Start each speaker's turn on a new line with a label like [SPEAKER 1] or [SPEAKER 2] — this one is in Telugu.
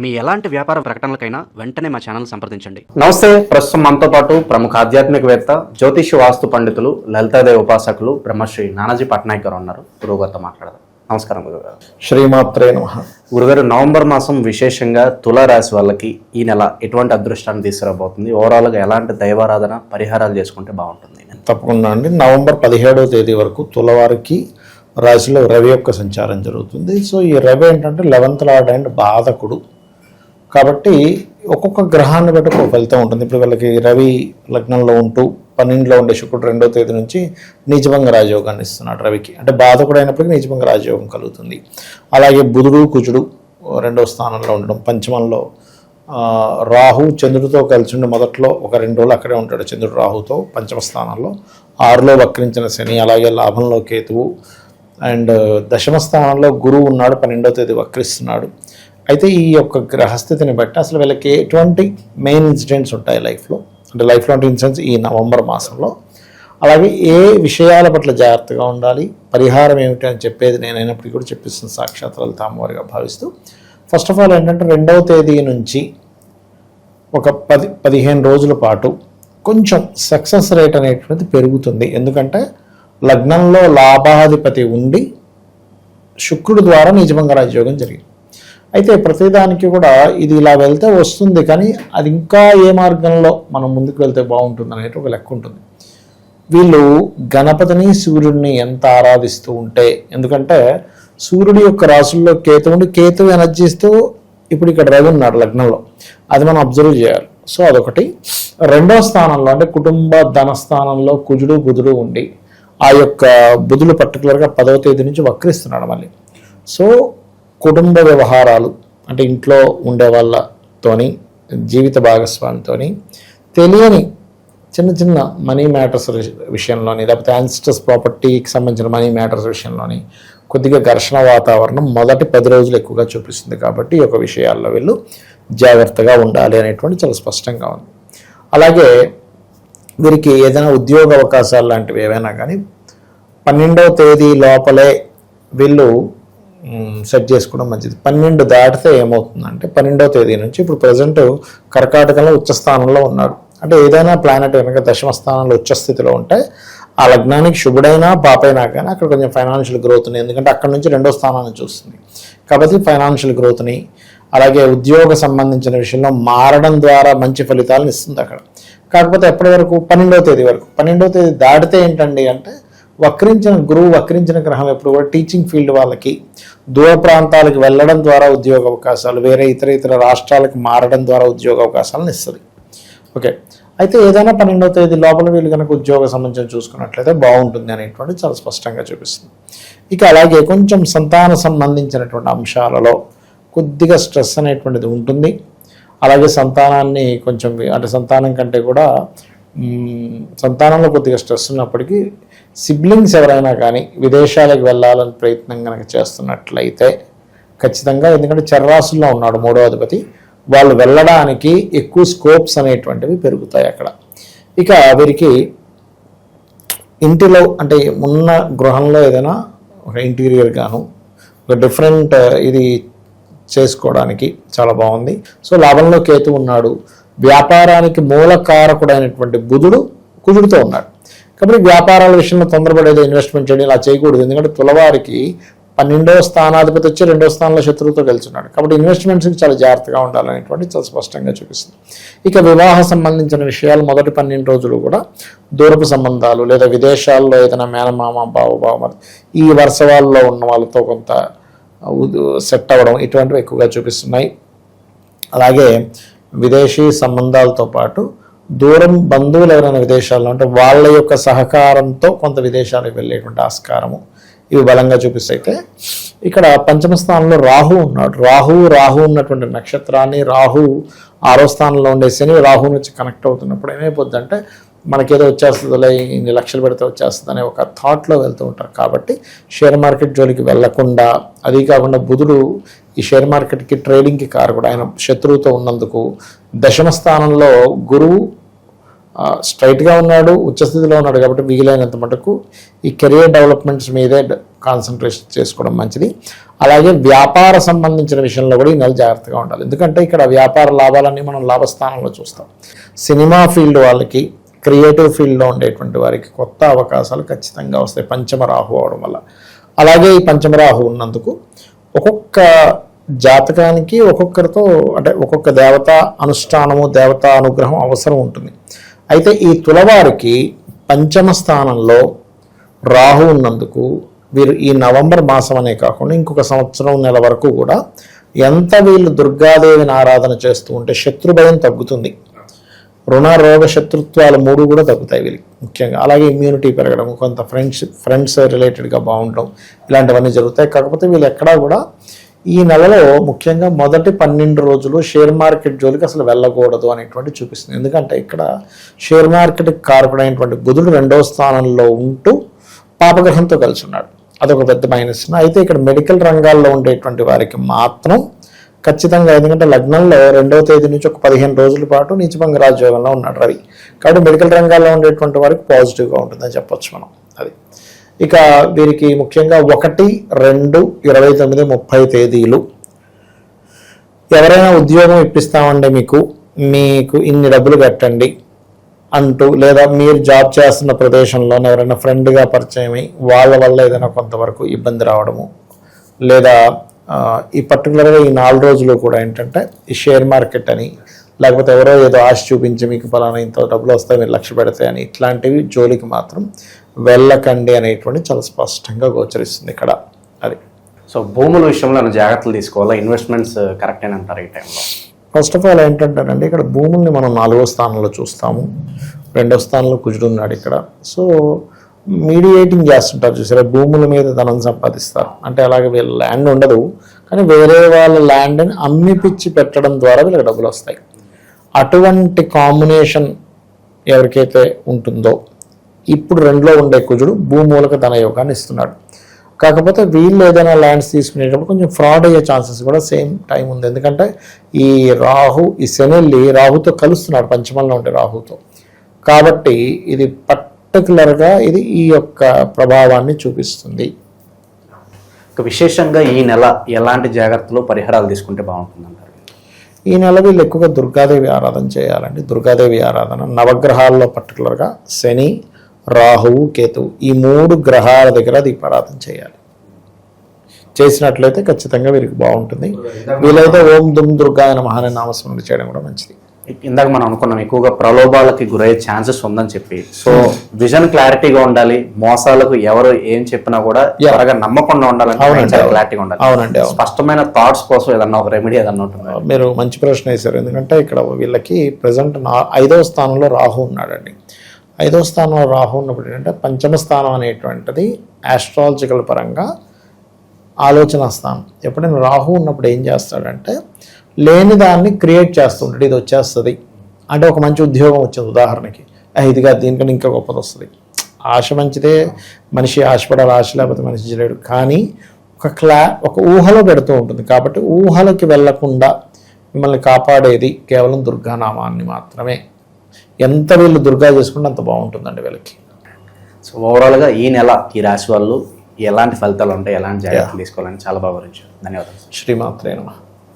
[SPEAKER 1] మీ ఎలాంటి వ్యాపార ప్రకటనలకైనా వెంటనే మా ఛానల్ సంప్రదించండి.
[SPEAKER 2] నమస్తే ప్రస్తుతం మనతో పాటు ప్రముఖ ఆధ్యాత్మికవేత్త జ్యోతిష వాస్తు పండితులు లలితాదేవి ఉపాసకులు బ్రహ్మశ్రీ నానాజీ పట్నాయక్ గారు ఉన్నారు. గురువుగారితో మాట్లాడదాం. నమస్కారం గురుగారు
[SPEAKER 3] శ్రీమాత్రే నమ.
[SPEAKER 2] గురుగారు నవంబర్ మాసం విశేషంగా తులారాశి వాళ్ళకి ఈ నెల ఎటువంటి అదృష్టాన్ని తీసుకురాబోతుంది? ఓవరాల్గా ఎలాంటి దైవారాధన పరిహారాలు చేసుకుంటే బాగుంటుంది?
[SPEAKER 3] తప్పకుండా అండి. నవంబర్ పదిహేడవ తేదీ వరకు తులవారికి రాశిలో రవి యొక్క సంచారం జరుగుతుంది. సో ఈ రవి ఏంటంటే లెవెంత్ లార్డ్ అండ్ బాధకుడు. కాబట్టి ఒక్కొక్క గ్రహాన్ని బట్టి ఒక ఫలితం ఉంటుంది. ఇప్పుడు వీళ్ళకి రవి లగ్నంలో ఉంటూ పన్నెండులో ఉండే శుక్రుడు రెండో తేదీ నుంచి నిజభంగ రాజయోగాన్ని ఇస్తున్నాడు రవికి. అంటే బాధకుడు అయినప్పటికీ నిజభంగ రాజయోగం కలుగుతుంది. అలాగే బుధుడు కుజుడు రెండో స్థానంలో ఉండడం. పంచమంలో రాహు చంద్రుడితో కలిసి ఉండి మొదట్లో ఒక రెండు రోజులు అక్కడే ఉంటాడు చంద్రుడు రాహుతో పంచమ స్థానంలో. ఆరులో వక్రించిన శని అలాగే లాభంలో కేతువు. అండ్ దశమ స్థానంలో గురువు ఉన్నాడు పన్నెండో తేదీ వక్రిస్తున్నాడు. అయితే ఈ యొక్క గ్రహస్థితిని బట్టి అసలు వీళ్ళకి ఎటువంటి మెయిన్ ఇన్సిడెంట్స్ ఉంటాయి లైఫ్లో అంటే లైఫ్లో అంటే ఇన్సిడెంట్స్ ఈ నవంబర్ మాసంలో. అలాగే ఏ విషయాల పట్ల జాగ్రత్తగా ఉండాలి? పరిహారం ఏమిటి అని చెప్పేది నేనైనప్పటికీ కూడా చెప్పిస్తున్న సాక్షాత్ లలిత అమ్మవారిగా భావిస్తూ. ఫస్ట్ ఆఫ్ ఆల్ ఏంటంటే రెండవ తేదీ నుంచి ఒక పది పదిహేను రోజుల పాటు కొంచెం సక్సెస్ రేట్ అనేటువంటిది పెరుగుతుంది. ఎందుకంటే లగ్నంలో లాభాధిపతి ఉండి శుక్రుడు ద్వారా నిజమంగా రాజయోగం జరిగింది. అయితే ప్రతిదానికి కూడా ఇది ఇలా వెళ్తే వస్తుంది కానీ అది ఇంకా ఏ మార్గంలో మనం ముందుకు వెళ్తే బాగుంటుంది అనేది ఒక లెక్క ఉంటుంది. వీళ్ళు గణపతిని సూర్యుడిని ఎంత ఆరాధిస్తూ ఉంటే ఎందుకంటే సూర్యుడి యొక్క రాశుల్లో కేతు ఉండి కేతు ఎనర్జీస్తూ ఇప్పుడు ఇక్కడ రవి ఉన్నాడు లగ్నంలో. అది మనం అబ్జర్వ్ చేయాలి. సో అదొకటి. రెండో స్థానంలో అంటే కుటుంబ ధన స్థానంలో కుజుడు బుధుడు ఉండి ఆ యొక్క బుధులు పర్టికులర్గా పదవ తేదీ నుంచి వక్రిస్తున్నాడు మళ్ళీ. సో కుటుంబ వ్యవహారాలు అంటే ఇంట్లో ఉండే వాళ్ళతోని జీవిత భాగస్వామితోని తెలియని చిన్న చిన్న మనీ మ్యాటర్స్ విషయంలోని లేకపోతే యాన్సిస్టర్స్ ప్రాపర్టీకి సంబంధించిన మనీ మ్యాటర్స్ విషయంలోని కొద్దిగా ఘర్షణ వాతావరణం మొదటి పది రోజులు ఎక్కువగా చూపిస్తుంది కాబట్టి ఈ యొక్క విషయాల్లో వీళ్ళు జాగ్రత్తగా ఉండాలి అనేటువంటి చాలా స్పష్టంగా ఉంది. అలాగే వీరికి ఏదైనా ఉద్యోగ అవకాశాలు లాంటివి ఏవైనా కానీ పన్నెండవ తేదీ లోపలే వీళ్ళు సెట్ చేసుకోవడం మంచిది. పన్నెండు దాటితే ఏమవుతుందంటే పన్నెండవ తేదీ నుంచి ఇప్పుడు ప్రజెంట్ కర్కాటకంలో ఉచ్చ స్థానంలో ఉన్నాడు. అంటే ఏదైనా ప్లానెట్ కనుక దశమ స్థానంలో ఉచ్చ స్థితిలో ఉంటే ఆ లగ్నానికి శుభుడైనా పాపైనా కానీ అక్కడ కొంచెం ఫైనాన్షియల్ గ్రోత్ని ఎందుకంటే అక్కడ నుంచి రెండో స్థానాన్ని చూస్తుంది. కాబట్టి ఫైనాన్షియల్ గ్రోత్ని అలాగే ఉద్యోగ సంబంధించిన విషయంలో మారడం ద్వారా మంచి ఫలితాలను ఇస్తుంది అక్కడ. కాకపోతే ఎప్పటి వరకు? పన్నెండవ తేదీ వరకు. పన్నెండవ తేదీ దాటితే ఏంటండి అంటే వక్రించిన గురువు వక్రించిన గ్రహం ఎప్పుడు కూడా టీచింగ్ ఫీల్డ్ వాళ్ళకి దూర ప్రాంతాలకు వెళ్ళడం ద్వారా ఉద్యోగ అవకాశాలు వేరే ఇతర ఇతర రాష్ట్రాలకు మారడం ద్వారా ఉద్యోగ అవకాశాలను ఇస్తుంది. ఓకే. అయితే ఏదైనా పన్నెండవ తేదీ లోపల వీళ్ళు కనుక ఉద్యోగ సంబంధించి చూసుకున్నట్లయితే బాగుంటుంది అనేటువంటి చాలా స్పష్టంగా చూపిస్తుంది. ఇక అలాగే కొంచెం సంతాన సంబంధించినటువంటి అంశాలలో కొద్దిగా స్ట్రెస్ అనేటువంటిది ఉంటుంది. అలాగే సంతానాన్ని కొంచెం అంటే సంతానం కంటే కూడా సంతానంలో కొద్దిగా స్ట్రెస్ ఉన్నప్పటికీ సిబ్లింగ్స్ ఎవరైనా కానీ విదేశాలకు వెళ్ళాలని ప్రయత్నం కనుక చేస్తున్నట్లయితే ఖచ్చితంగా ఎందుకంటే చర్రాసుల్లో ఉన్నాడు మూడో అధిపతి వాళ్ళు వెళ్ళడానికి ఎక్కువ స్కోప్స్ అనేటువంటివి పెరుగుతాయి అక్కడ. ఇక వీరికి ఇంటిలో అంటే ఉన్న గృహంలో ఏదైనా ఒక ఇంటీరియర్ గాను ఒక డిఫరెంట్ ఇది చేసుకోవడానికి చాలా బాగుంది. సో లాభంలో కేతు ఉన్నాడు. వ్యాపారానికి మూలకారకుడైనటువంటి బుధుడు కుజుడితో ఉన్నాడు. కాబట్టి వ్యాపారాల విషయంలో తొందరపడేది ఇన్వెస్ట్మెంట్ చేయడం ఇలా చేయకూడదు. ఎందుకంటే తులవారికి పన్నెండవ స్థానాధిపతి వచ్చి రెండవ స్థానంలో శత్రువుతో ఉన్నాడు కాబట్టి ఇన్వెస్ట్మెంట్స్కి చాలా జాగ్రత్తగా ఉండాలనేటువంటి చాలా స్పష్టంగా చూపిస్తుంది. ఇక వివాహ సంబంధించిన విషయాలు మొదటి పన్నెండు రోజులు కూడా దూరపు సంబంధాలు లేదా విదేశాల్లో ఏదైనా మేనమామ బావ బావమరి ఈ వరుస వాళ్ళలో ఉన్న వాళ్ళతో కొంత సెట్ అవ్వడం ఇటువంటివి ఎక్కువగా చూపిస్తున్నాయి. అలాగే విదేశీ సంబంధాలతో పాటు దూరం బంధువులు ఎవరైనా విదేశాల్లో అంటే వాళ్ళ యొక్క సహకారంతో కొంత విదేశాలకు వెళ్ళేటువంటి ఆస్కారము ఇవి బలంగా చూపిస్తే ఇక్కడ పంచమ స్థానంలో రాహు ఉన్నాడు. రాహు రాహు ఉన్నటువంటి నక్షత్రాన్ని రాహు ఆరో స్థానంలో ఉండే శని రాహు నుంచి కనెక్ట్ అవుతున్నప్పుడు ఏమైపోద్ది అంటే మనకేదో వచ్చేస్తుందిలే ఇన్ని లక్షలు పెడితే వచ్చేస్తుంది అనే ఒక థాట్లో వెళ్తూ ఉంటారు. కాబట్టి షేర్ మార్కెట్ జోలికి వెళ్ళకుండా అది కాకుండా బుధుడు ఈ షేర్ మార్కెట్కి ట్రేడింగ్కి కూడా ఆయన శత్రువుతో ఉన్నందుకు దశమ స్థానంలో గురువు స్ట్రైట్గా ఉన్నాడు ఉచ్చస్థితిలో ఉన్నాడు కాబట్టి వీలైనంత మటుకు ఈ కెరియర్ డెవలప్మెంట్స్ మీదే కాన్సన్ట్రేషన్ చేసుకోవడం మంచిది. అలాగే వ్యాపార సంబంధించిన విషయంలో కూడా ఈ నెల జాగ్రత్తగా ఉండాలి. ఎందుకంటే ఇక్కడ వ్యాపార లాభాలన్నీ మనం లాభస్థానంలో చూస్తాం. సినిమా ఫీల్డ్ వాళ్ళకి క్రియేటివ్ ఫీల్డ్లో ఉండేటువంటి వారికి కొత్త అవకాశాలు ఖచ్చితంగా వస్తాయి పంచమ రాహు అవడం వల్ల. అలాగే ఈ పంచమ రాహు ఉన్నందుకు ఒక్కొక్క జాతకానికి ఒక్కొక్కరితో అంటే ఒక్కొక్క దేవత అనుష్ఠానము దేవతా అనుగ్రహం అవసరం ఉంటుంది. అయితే ఈ తులవారికి పంచమ స్థానంలో రాహు ఉన్నందుకు వీరు ఈ నవంబర్ మాసం అనే కాకుండా ఇంకొక సంవత్సరం నెల వరకు కూడా ఎంత వీళ్ళు దుర్గాదేవిని ఆరాధన చేస్తూ ఉంటే శత్రుభయం తగ్గుతుంది. రుణ రోగ శత్రుత్వాలు మూడు కూడా తగ్గుతాయి వీళ్ళకి ముఖ్యంగా. అలాగే ఇమ్యూనిటీ పెరగడం కొంత ఫ్రెండ్స్ ఫ్రెండ్స్ రిలేటెడ్గా బాగుండడం ఇలాంటివన్నీ జరుగుతాయి. కాకపోతే వీళ్ళు ఎక్కడా కూడా ఈ నెలలో ముఖ్యంగా మొదటి పన్నెండు రోజులు షేర్ మార్కెట్ జోలికి అసలు వెళ్ళకూడదు అనేటువంటి చూపిస్తుంది. ఎందుకంటే ఇక్కడ షేర్ మార్కెట్ కారకుడైనటువంటి బుధుడు రెండవ స్థానంలో ఉంటూ పాపగ్రహంతో కలిసి ఉన్నాడు అదొక పెద్ద మైనస్. అయితే ఇక్కడ మెడికల్ రంగాల్లో ఉండేటువంటి వారికి మాత్రం ఖచ్చితంగా ఎందుకంటే లగ్నంలో రెండవ తేదీ నుంచి ఒక పదిహేను రోజుల పాటు నీచభంగ రాజయోగంలో ఉన్నాడు రవి. కాబట్టి మెడికల్ రంగాల్లో ఉండేటువంటి వారికి పాజిటివ్గా ఉంటుందని చెప్పొచ్చు మనం. అది. ఇక వీరికి ముఖ్యంగా ఒకటి రెండు ఇరవై తొమ్మిది ముప్పై తేదీలు. ఎవరైనా ఉద్యోగం ఇప్పిస్తామండి మీకు మీకు ఇన్ని డబ్బులు కట్టండి అంటూ లేదా మీరు జాబ్ చేస్తున్న ప్రదేశంలో ఎవరైనా ఫ్రెండ్గా పరిచయం వాళ్ళ వల్ల ఏదైనా కొంతవరకు ఇబ్బంది రావడము. లేదా ఈ పర్టికులర్గా ఈ నాలుగు రోజులు కూడా ఏంటంటే ఈ షేర్ మార్కెట్ అని లేకపోతే ఎవరో ఏదో ఆశ చూపించి మీకు ఫలానా ఇంత డబ్బులు వస్తాయి మీరు లక్ష్య పెడతాయి అని ఇట్లాంటివి జోలికి మాత్రం వెళ్ళకండి అనేటువంటి చాలా స్పష్టంగా గోచరిస్తుంది ఇక్కడ అది.
[SPEAKER 2] సో భూముల విషయంలో జాగ్రత్తలు తీసుకోవాలా? ఇన్వెస్ట్మెంట్స్ కరెక్ట్ అని అంటారు ఈ టైంలో.
[SPEAKER 3] ఫస్ట్ ఆఫ్ ఆల్ ఏంటంటేనండి ఇక్కడ భూముల్ని మనం నాలుగో స్థానంలో చూస్తాము. రెండో స్థానంలో కుజుడు ఉన్నాడు ఇక్కడ. సో మీడియేటింగ్ చేస్తుంటారు చూసారా? భూముల మీద ధనం సంపాదిస్తారు. అంటే అలాగే వీళ్ళ ల్యాండ్ ఉండదు కానీ వేరే వాళ్ళ ల్యాండ్ని అమ్మిపిచ్చి పెట్టడం ద్వారా వీళ్ళకి డబ్బులు వస్తాయి. అటువంటి కాంబినేషన్ ఎవరికైతే ఉంటుందో ఇప్పుడు రెండులో ఉండే కుజుడు భూమూలక ధన యోగాన్ని ఇస్తున్నాడు. కాకపోతే వీళ్ళు ఏదైనా ల్యాండ్స్ తీసుకునేటప్పుడు కొంచెం ఫ్రాడ్ అయ్యే ఛాన్సెస్ కూడా సేమ్ టైం ఉంది. ఎందుకంటే ఈ రాహు ఈ శనెల్లి రాహుతో కలుస్తున్నాడు పంచమంలో ఉండే రాహుతో. కాబట్టి ఇది పర్టికులర్గా ఇది ఈ యొక్క ప్రభావాన్ని చూపిస్తుంది.
[SPEAKER 2] విశేషంగా ఈ నెల ఎలాంటి జాగ్రత్తలు పరిహారాలు తీసుకుంటే బాగుంటుంది అంటారు
[SPEAKER 3] ఈ నెల వీళ్ళు ఎక్కువగా దుర్గాదేవి ఆరాధన చేయాలండి. దుర్గాదేవి ఆరాధన. నవగ్రహాల్లో పర్టికులర్గా శని రాహువు కేతువు ఈ మూడు గ్రహాల దగ్గర దీపారాధన చేయాలి. చేసినట్లయితే ఖచ్చితంగా వీరికి బాగుంటుంది. వీలైతే ఓం దుమ్ దుర్గా అనే మహాన నామస్మరణ చేయడం కూడా మంచిది.
[SPEAKER 2] ఇందాక మనం అనుకున్నాం ఎక్కువగా ప్రలోభాలకి గురయ్యే ఛాన్సెస్ ఉందని చెప్పి. సో విజన్ క్లారిటీగా ఉండాలి మోసాలకు ఎవరు ఏం చెప్పినా కూడా. త్వరగా నమ్మకుండా ఉండాలంటే. క్లారిటీగా ఉండాలి.
[SPEAKER 3] అవునండి అవును.
[SPEAKER 2] స్పష్టమైన థాట్స్ కోసం ఏదన్నా ఒక రెమెడీ ఏదన్నా ఉంటుందా?
[SPEAKER 3] మీరు మంచి ప్రశ్న వేశారు. ఎందుకంటే ఇక్కడ వీళ్ళకి ప్రజెంట్ ఐదవ స్థానంలో రాహు ఉన్నాడండి. ఐదవ స్థానంలో రాహు ఉన్నప్పుడు ఏంటంటే పంచమ స్థానం అనేటువంటిది ఆస్ట్రాలజికల్ పరంగా ఆలోచన స్థానం. ఎప్పుడైనా రాహు ఉన్నప్పుడు ఏం చేస్తాడంటే లేని దాన్ని క్రియేట్ చేస్తుంటాడు. ఇది వచ్చేస్తుంది. అంటే ఒక మంచి ఉద్యోగం వచ్చింది ఉదాహరణకి. "ఆ, ఇదిగా దీనికన్నా ఇంకా గొప్పది వస్తుంది. ఆశ మంచిదే మనిషి ఆశపడాలి ఆశ లేకపోతే మనిషి చేయలేడు. కానీ ఒక క్లా ఒక ఊహలో పెడుతూ ఉంటుంది. కాబట్టి ఊహలకి వెళ్ళకుండా మిమ్మల్ని కాపాడేది కేవలం దుర్గానామాన్ని మాత్రమే. ఎంత వీళ్ళు దుర్గా చేసుకుంటే అంత బాగుంటుందండి వీళ్ళకి.
[SPEAKER 2] సో ఓవరాల్గా ఈ నెల ఈ రాశి వాళ్ళు ఎలాంటి ఫలితాలు ఉంటాయి ఎలాంటి జాగ్రత్తలు తీసుకోవాలని చాలా బాగా వివరించారు. ధన్యవాదాలు.
[SPEAKER 3] శ్రీమాత్రే నమః.